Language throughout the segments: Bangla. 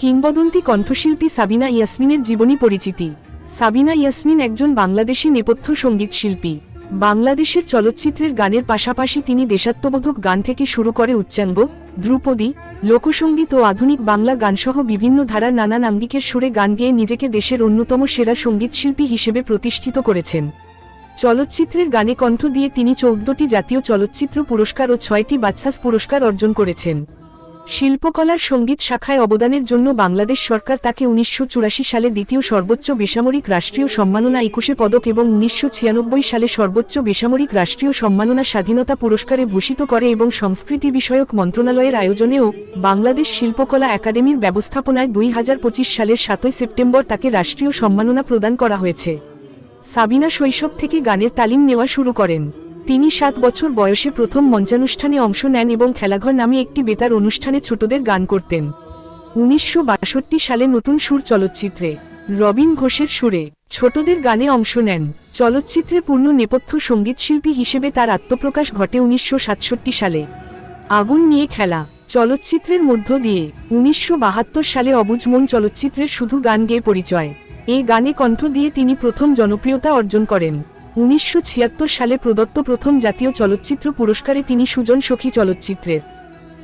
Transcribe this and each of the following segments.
কিংবদন্তি কণ্ঠশিল্পী সাবিনা ইয়াসমিনের জীবনী পরিচিতি। সাবিনা ইয়াসমিন একজন বাংলাদেশি নেপথ্য সংগীত শিল্পী। বাংলাদেশের চলচ্চিত্রের গানের পাশাপাশি তিনি দেশাত্মবোধক গান থেকে শুরু করে উচ্চাঙ্গ, ধ্রুপদী, লোকসঙ্গীত ও আধুনিক বাংলা গানসহ বিভিন্ন ধারার নানা আঙ্গিকের সুরে গান গেয়ে নিজেকে দেশের অন্যতম সেরা সঙ্গীতশিল্পী হিসেবে প্রতিষ্ঠিত করেছেন। চলচ্চিত্রের গানে কণ্ঠ দিয়ে তিনি চৌদ্দটি জাতীয় চলচ্চিত্র পুরস্কার ও ছয়টি বাচ্চাস পুরস্কার অর্জন করেছেন। শিল্পকলার সংগীত শাখায় অবদানের জন্য বাংলাদেশ সরকার তাকে উনিশশো চুরাশি সালে দ্বিতীয় সর্বোচ্চ বেসামরিক রাষ্ট্রীয় সম্মাননা একুশে পদক এবং উনিশশো ছিয়ানব্বই সালে সর্বোচ্চ বেসামরিক রাষ্ট্রীয় সম্মাননা স্বাধীনতা পুরস্কারে ভূষিত করে এবং সংস্কৃতি বিষয়ক মন্ত্রণালয়ের আয়োজনেও বাংলাদেশ শিল্পকলা একাডেমির ব্যবস্থাপনায় দুই হাজার পঁচিশ সালের সাতই সেপ্টেম্বর তাকে রাষ্ট্রীয় সম্মাননা প্রদান করা হয়েছে। সাবিনা শৈশব থেকে গানের তালিম নেওয়া শুরু করেন। তিনি সাত বছর বয়সে প্রথম মঞ্চানুষ্ঠানে অংশ নেন এবং খেলাঘর নামে একটি বেতার অনুষ্ঠানে ছোটদের গান করতেন। উনিশশো বাষট্টি সালে নতুন সুর চলচ্চিত্রে, রবিন ঘোষের সুরে, ছোটদের গানে অংশ নেন। চলচ্চিত্রে পূর্ণ নেপথ্য সঙ্গীতশিল্পী হিসেবে তার আত্মপ্রকাশ ঘটে উনিশশো সাতষট্টি সালে। আগুন নিয়ে খেলা, চলচ্চিত্রের মধ্য দিয়ে, উনিশশো বাহাত্তর সালে অবুজ মন চলচ্চিত্রের শুধু গান গেয়ে পরিচয়। এই গানে কণ্ঠ দিয়ে তিনি প্রথম জনপ্রিয়তা অর্জন করেন। উনিশশো ছিয়াত্তর সালে প্রদত্ত প্রথম জাতীয় চলচ্চিত্র পুরস্কারে তিনি সুজন সখী চলচ্চিত্রের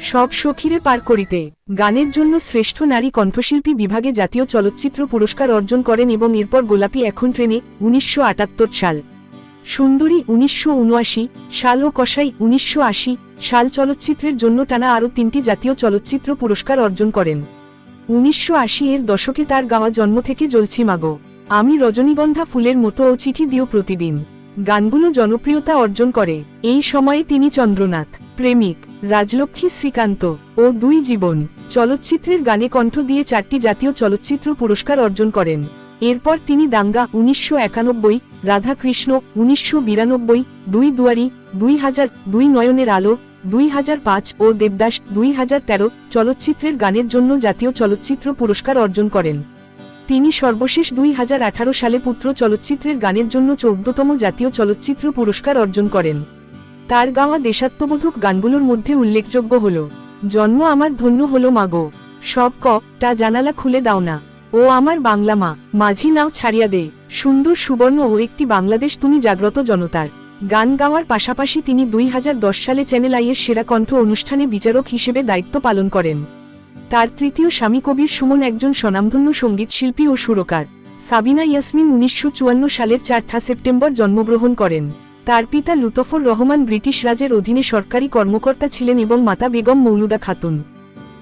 সব সখীরে পার করিতে গানের জন্য শ্রেষ্ঠ নারী কণ্ঠশিল্পী বিভাগে জাতীয় চলচ্চিত্র পুরস্কার অর্জন করেন এবং এরপর গোলাপি এখন ট্রেনে উনিশশো আটাত্তর সাল। সুন্দরী উনিশশো সাল ও কসাই উনিশশো সাল চলচ্চিত্রের জন্য টানা আরও তিনটি জাতীয় চলচ্চিত্র পুরস্কার অর্জন করেন। উনিশশো আশি এর দশকে তার গাওয়া জন্ম থেকে জ্বলছি মাগো। আমি রজনীগন্ধা ফুলের মতো ও চিঠি দিও প্রতিদিন। গানগুলো জনপ্রিয়তা অর্জন করে। এই সময়ে তিনি চন্দ্রনাথ, প্রেমিক, রাজলক্ষ্মী শ্রীকান্ত ও দুই জীবন চলচ্চিত্রের গানে কণ্ঠ দিয়ে চারটি জাতীয় চলচ্চিত্র পুরস্কার অর্জন করেন। এরপর তিনি দাঙ্গা উনিশশো একানব্বই, রাধাকৃষ্ণ উনিশশো বিরানব্বই, দুই দুয়ারি, দুই হাজার দুই নয়নের আলো, দুই হাজার পাঁচ ও দেবদাস দুই হাজার তেরো চলচ্চিত্রের গানের জন্য জাতীয় চলচ্চিত্র পুরস্কার অর্জন করেন। তিনি সর্বশেষ দুই হাজার আঠারো সালে পুত্র চলচ্চিত্রের গানের জন্য চৌদ্দতম জাতীয় চলচ্চিত্র পুরস্কার অর্জন করেন। তার গাওয়া দেশাত্মবোধক গানগুলোর মধ্যে উল্লেখযোগ্য হল, জন্ম আমার ধন্য হলো মাগো সব ক টা জানালা খুলে দাও না ও আমার বাংলা মা মাঝি নাও ছাড়িয়া দে সুন্দর সুবর্ণ ও একটি বাংলাদেশ তুমি জাগ্রত জনতার গান গাওয়ার পাশাপাশি তিনি দুই হাজার দশ সালে চ্যানেল আইয়ের সেরা কণ্ঠ অনুষ্ঠানে বিচারক হিসেবে দায়িত্ব পালন করেন। তার তৃতীয় স্বামী কবির সুমন একজন স্বনামধন্য সঙ্গীতশিল্পী ও সুরকার। সাবিনা ইয়াসমিন উনিশশো চুয়ান্ন সালের চারঠা সেপ্টেম্বর জন্মগ্রহণ করেন। তার পিতা লুতফর রহমান ব্রিটিশ রাজের অধীনে সরকারি কর্মকর্তা ছিলেন এবং মাতা বেগম মৌলুদা খাতুন।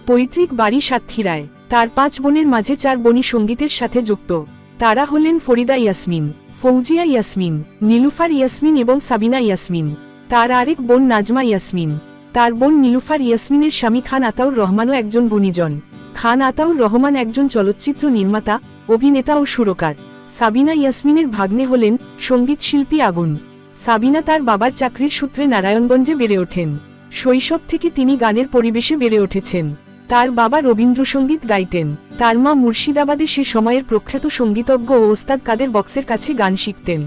পৈতৃক বাড়ি সাতক্ষীরায়। তার পাঁচ বোনের মাঝে চার বনি সঙ্গীতের সাথে যুক্ত। তারা হলেন ফরিদা ইয়াসমিন, ফৌজিয়া ইয়াসমিন, নীলুফার ইয়াসমিন এবং সাবিনা ইয়াসমিন। তার আরেক বোন নাজমা ইয়াসমিন। তার বোন নীলুফার ইয়াসমিনের স্বামী খান আতাউর রহমানও একজন গুণীজন। খান আতাউর রহমান একজন চলচ্চিত্র নির্মাতা, অভিনেতা ও সুরকার। সাবিনা ইয়াসমিনের ভাগ্নে হলেন সংগীত শিল্পী আগুন। সাবিনা তার বাবার চাকরির সূত্রে নারায়ণগঞ্জে বেড়ে ওঠেন। শৈশব থেকে তিনি গানের পরিবেশে বেড়ে উঠেছেন। তার বাবা রবীন্দ্রসঙ্গীত গাইতেন। তার মা মুর্শিদাবাদে সে সময়ের প্রখ্যাত সঙ্গীতজ্ঞ ও ওস্তাদ কাদের বক্সের কাছে গান শিখতেন।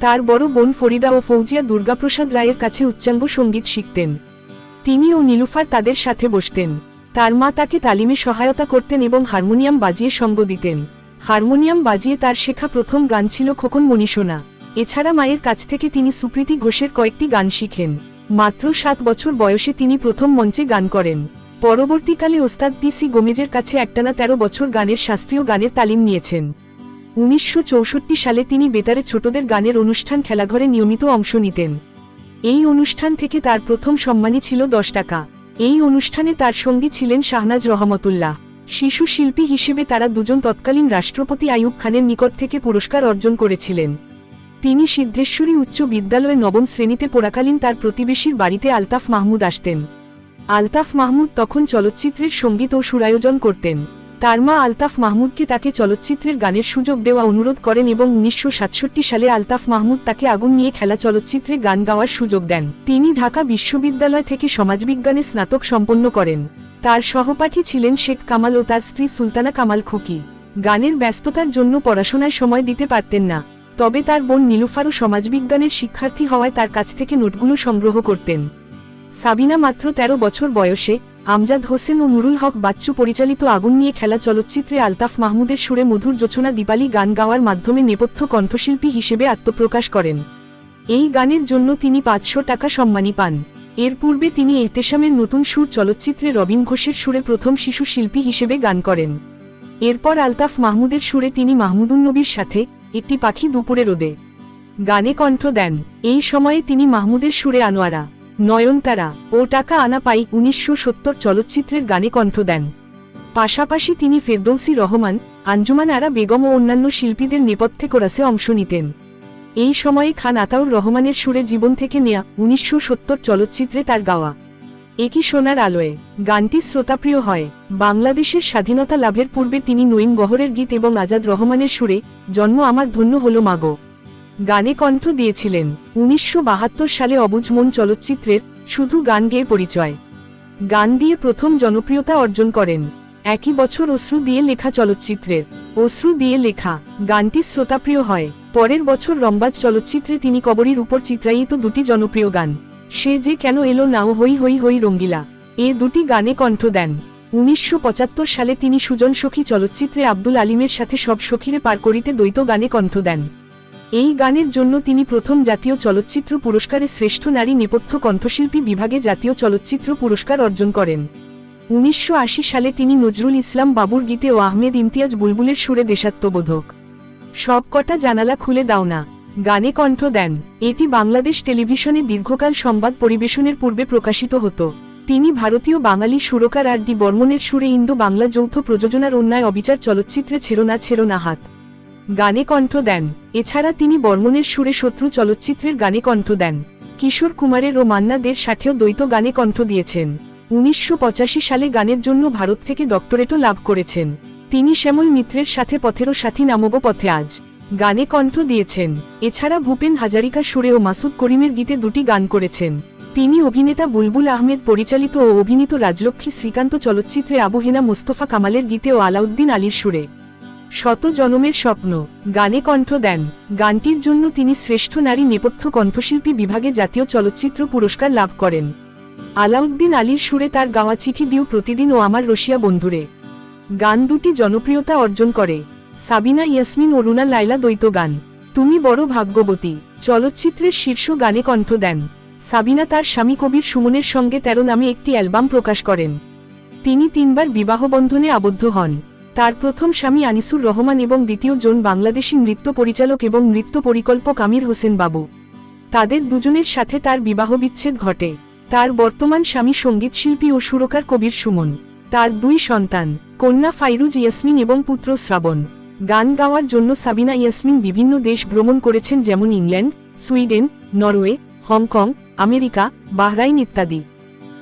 তার বড় বোন ফরিদা ও ফৌজিয়া দুর্গাপ্রসাদ রায়ের কাছে উচ্চাঙ্গ সংগীত শিখতেন। তিনি ও নীলুফার তাদের সাথে বসতেন। তার মা তাকে তালিমে সহায়তা করতেন এবং হারমোনিয়াম বাজিয়ে সঙ্গ দিতেন। হারমোনিয়াম বাজিয়ে তার শেখা প্রথম গান ছিল খোকন মনীষোনা এছাড়া মায়ের কাছ থেকে তিনি সুপ্রীতি ঘোষের কয়েকটি গান শিখেন। মাত্র সাত বছর বয়সে তিনি প্রথম মঞ্চে গান করেন। পরবর্তীকালে ওস্তাদ পি সি গোমেজের কাছে একটানা তেরো বছর গানের শাস্ত্রীয় গানের তালিম নিয়েছেন। উনিশশো চৌষট্টি সালে তিনি বেতারে ছোটদের গানের অনুষ্ঠান খেলাঘরে নিয়মিত অংশ নিতেন। এই অনুষ্ঠান থেকে তার প্রথম সম্মানী ছিল দশ টাকা। এই অনুষ্ঠানে তার সঙ্গী ছিলেন শাহনাজ রহমতুল্লাহ। শিশু শিল্পী হিসেবে তারা দুজন তৎকালীন রাষ্ট্রপতি আইয়ুব খানের নিকট থেকে পুরস্কার অর্জন করেছিলেন। তিনি সিদ্ধেশ্বরী উচ্চ বিদ্যালয়ে নবম শ্রেণীতে পড়াকালীন তার প্রতিবেশীর বাড়িতে আলতাফ মাহমুদ আসতেন। আলতাফ মাহমুদ তখন চলচ্চিত্রের সংগীত ও সুরায়োজন করতেন। তার মা আলতাফ মাহমুদকে তাকে চলচ্চিত্রের গানের সুযোগ দেওয়া অনুরোধ করেন এবং উনিশশো সাতষট্টি সালে আলতাফ মাহমুদ তাকে আগুন নিয়ে খেলা চলচ্চিত্রে গান গাওয়ার সুযোগ দেন। তিনি ঢাকা বিশ্ববিদ্যালয় থেকে সমাজবিজ্ঞানে স্নাতক সম্পন্ন করেন। তার সহপাঠী ছিলেন শেখ কামাল ও তার স্ত্রী সুলতানা কামাল খুকি। গানের ব্যস্ততার জন্য পড়াশোনায় সময় দিতে পারতেন না। তবে তার বোন নীলুফারও সমাজবিজ্ঞানের শিক্ষার্থী হওয়ায় তার কাছ থেকে নোটগুলো সংগ্রহ করতেন। সাবিনা মাত্র ১৩ বছর বয়সে আমজাদ হোসেন ও নুরুল হক বাচ্চু পরিচালিত আগুন নিয়ে খেলা চলচ্চিত্রে আলতাফ মাহমুদের সুরে মধুর জোছনা দীপালি গান গাওয়ার মাধ্যমে নেপথ্য কণ্ঠশিল্পী হিসেবে আত্মপ্রকাশ করেন। এই গানের জন্য তিনি পাঁচশো টাকা সম্মানী পান। এর পূর্বে তিনি এহতেশামের নতুন সুর চলচ্চিত্রে রবিন ঘোষের সুরে প্রথম শিশু শিল্পী হিসেবে গান করেন। এরপর আলতাফ মাহমুদের সুরে তিনি মাহমুদুন নবীর সাথে একটি পাখি দুপুরে রোদে গানে কণ্ঠ দেন। এই সময়ে তিনি মাহমুদের সুরে আনোয়ারা। নয়নতারা ও টাকা আনা পাই উনিশশো সত্তর চলচ্চিত্রের গানে কণ্ঠ দেন। পাশাপাশি তিনি ফেরদৌসি রহমান, আঞ্জুমান আরা বেগম ও অন্যান্য শিল্পীদের নেপথ্যে কোরাসে অংশ নিতেন। এই সময়ে খান আতাউর রহমানের সুরে জীবন থেকে নেয়া উনিশশো সত্তর চলচ্চিত্রে তার গাওয়া। একই সোনার আলোয় গানটি শ্রোতাপ্রিয় হয়। বাংলাদেশের স্বাধীনতা লাভের পূর্বে তিনি নঈম গহরের গীত এবং আজাদ রহমানের সুরে জন্ম আমার ধন্য হল মাগো। গানে কণ্ঠ দিয়েছিলেন উনিশশো বাহাত্তর সালে অবুজ মন চলচ্চিত্রের শুধু গান গেয়ে পরিচয়। গান দিয়ে প্রথম জনপ্রিয়তা অর্জন করেন। একই বছর অশ্রু দিয়ে লেখা চলচ্চিত্রের অশ্রু দিয়ে লেখা গানটি শ্রোতাপ্রিয় হয়। পরের বছর রম্বাজ চলচ্চিত্রে তিনি কবরীর উপর চিত্রায়িত দুটি জনপ্রিয় গান, সে যে কেন এলো নাও হই হই হই রঙ্গিলা, এ দুটি গানে কণ্ঠ দেন। উনিশশো পঁচাত্তর সালে তিনি সুজন সখী চলচ্চিত্রে আব্দুল আলিমের সাথে সব সখীরে পার করিতে দ্বৈত গানে কণ্ঠ দেন। এই গানের জন্য তিনি প্রথম জাতীয় চলচ্চিত্র পুরস্কারে শ্রেষ্ঠ নারী নেপথ্য কণ্ঠশিল্পী বিভাগে জাতীয় চলচ্চিত্র পুরস্কার অর্জন করেন। উনিশশো আশি সালে তিনি নজরুল ইসলাম বাবুর গীতে ও আহমেদ ইমতিয়াজ বুলবুলের সুরে দেশাত্মবোধক। সবকটা জানালা খুলে দাও না। গানে কণ্ঠ দেন। এটি বাংলাদেশ টেলিভিশনে দীর্ঘকাল সংবাদ পরিবেশনের পূর্বে প্রকাশিত হতো। তিনি ভারতীয় বাঙালি সুরকার আর ডি বর্মনের সুরে ইন্দো বাংলা যৌথ প্রযোজনার অন্যায় অবিচার চলচ্চিত্রে ছেড়ো না ছেড়ো না হাত। গানে কণ্ঠ দেন। এছাড়া তিনি বর্মনের সুরে শত্রু চলচ্চিত্রের গানে কণ্ঠ দেন। কিশোর কুমারের ও মান্না দের সাথেও দ্বৈত গানে কণ্ঠ দিয়েছেন। উনিশশো পঁচাশি সালে গানের জন্য ভারত থেকে ডক্টরেটও লাভ করেছেন। তিনি শ্যামল মিত্রের সাথে পথেরও সাথী নামক পথে আজ গানে কণ্ঠ দিয়েছেন। এছাড়া ভূপেন হাজারিকা সুরে ও মাসুদ করিমের গীতে দুটি গান করেছেন। তিনি অভিনেতা বুলবুল আহমেদ, পরিচালিত ও অভিনীত রাজলক্ষ্মী শ্রীকান্ত চলচ্চিত্রে আবহেনা মোস্তফা কামালের গীতে ও আলাউদ্দিন আলীর সুরে। শত জনমের স্বপ্ন। গানে কণ্ঠ দেন। গানটির জন্য তিনি শ্রেষ্ঠ নারী নেপথ্য কণ্ঠশিল্পী বিভাগে জাতীয় চলচ্চিত্র পুরস্কার লাভ করেন। আলাউদ্দিন আলীর সুরে তার গাওয়া চিঠি দিও প্রতিদিন ও আমার রশিয়া বন্ধুরে। গান দুটি জনপ্রিয়তা অর্জন করে। সাবিনা, ইয়াসমিন রুনা লাইলা দ্বৈত গান। তুমি বড় ভাগ্যবতী। চলচ্চিত্রের শীর্ষ গানে কণ্ঠ দেন। সাবিনা তার স্বামী কবির সুমনের সঙ্গে তেরো নামে একটি অ্যালবাম প্রকাশ করেন। তিনি তিনবার বিবাহবন্ধনে আবদ্ধ হন। তার প্রথম স্বামী আনিসুর রহমান এবং দ্বিতীয় জন বাংলাদেশি নৃত্য পরিচালক এবং নৃত্য পরিকল্পক আমির হোসেন বাবু। তাদের দুজনের সাথে তার বিবাহ বিচ্ছেদ ঘটে। তার বর্তমান স্বামী সঙ্গীতশিল্পী ও সুরকার কবির সুমন। তার দুই সন্তান, কন্যা ফাইরুজ ইয়াসমিন এবং পুত্র শ্রাবণ। গান গাওয়ার জন্য সাবিনা ইয়াসমিন বিভিন্ন দেশ ভ্রমণ করেছেন যেমন England, Sweden, Norway, Hong Kong, America, Bahrain ইত্যাদি।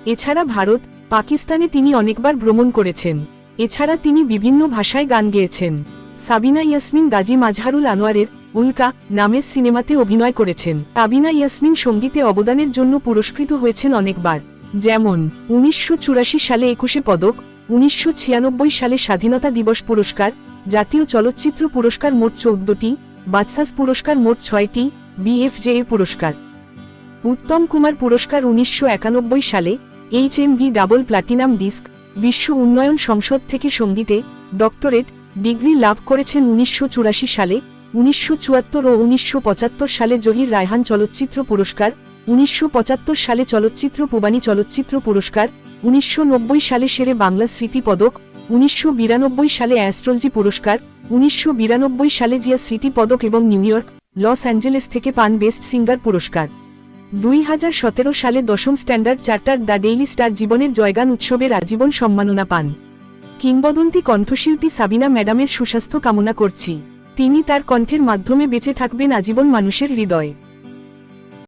এছাড়া ভারত, পাকিস্তানে তিনি অনেকবার ভ্রমণ করেছেন। এছাড়া তিনি বিভিন্ন ভাষায় গান গেয়েছেন। সাবিনা ইয়াসমিন গাজী মাজহারুল আনোয়ারের উল্কা নামের সিনেমাতে অভিনয় করেছেন। সাবিনা ইয়াসমিন সঙ্গীতে অবদানের জন্য পুরস্কৃত হয়েছেন অনেকবার। যেমন, উনিশশো চুরাশি সালে একুশে পদক, উনিশশো ছিয়ানব্বই সালে স্বাধীনতা দিবস পুরস্কার, জাতীয় চলচ্চিত্র পুরস্কার মোট চৌদ্দটি, বাদশাস পুরস্কার মোট ছয়টি, বিএফজে পুরস্কার। উত্তম কুমার পুরস্কার উনিশশো একানব্বই সালে H M V double platinum disc বিশ্ব উন্নয়ন সংসদ থেকে সঙ্গীতে ডক্টরেট ডিগ্রি লাভ করেছেন উনিশশো চুরাশি সালে, উনিশশো চুয়াত্তর ও উনিশশো পঁচাত্তর সালে জহির রায়হান চলচ্চিত্র পুরস্কার, উনিশশো পঁচাত্তর সালে চলচ্চিত্র পুবানী চলচ্চিত্র পুরস্কার, উনিশশো নব্বই সালে সেরে বাংলা স্মৃতি পদক, উনিশশো বিরানব্বই সালে অ্যাস্ট্রোলজি পুরস্কার, উনিশশো বিরানব্বই সালে জিয়া স্মৃতি পদক এবং নিউ ইয়র্ক, লস অ্যাঞ্জেলেস থেকে পান বেস্ট সিঙ্গার পুরস্কার। দুই হাজার সতেরো সালে দশম Standard Charter the Daily Star জীবনের জয়গান উৎসবের আজীবন সম্মাননা পান। কিংবদন্তি কণ্ঠশিল্পী সাবিনা ম্যাডামের সুস্বাস্থ্য কামনা করছি। তিনি তার কণ্ঠের মাধ্যমে বেঁচে থাকবেন আজীবন মানুষের হৃদয়ে।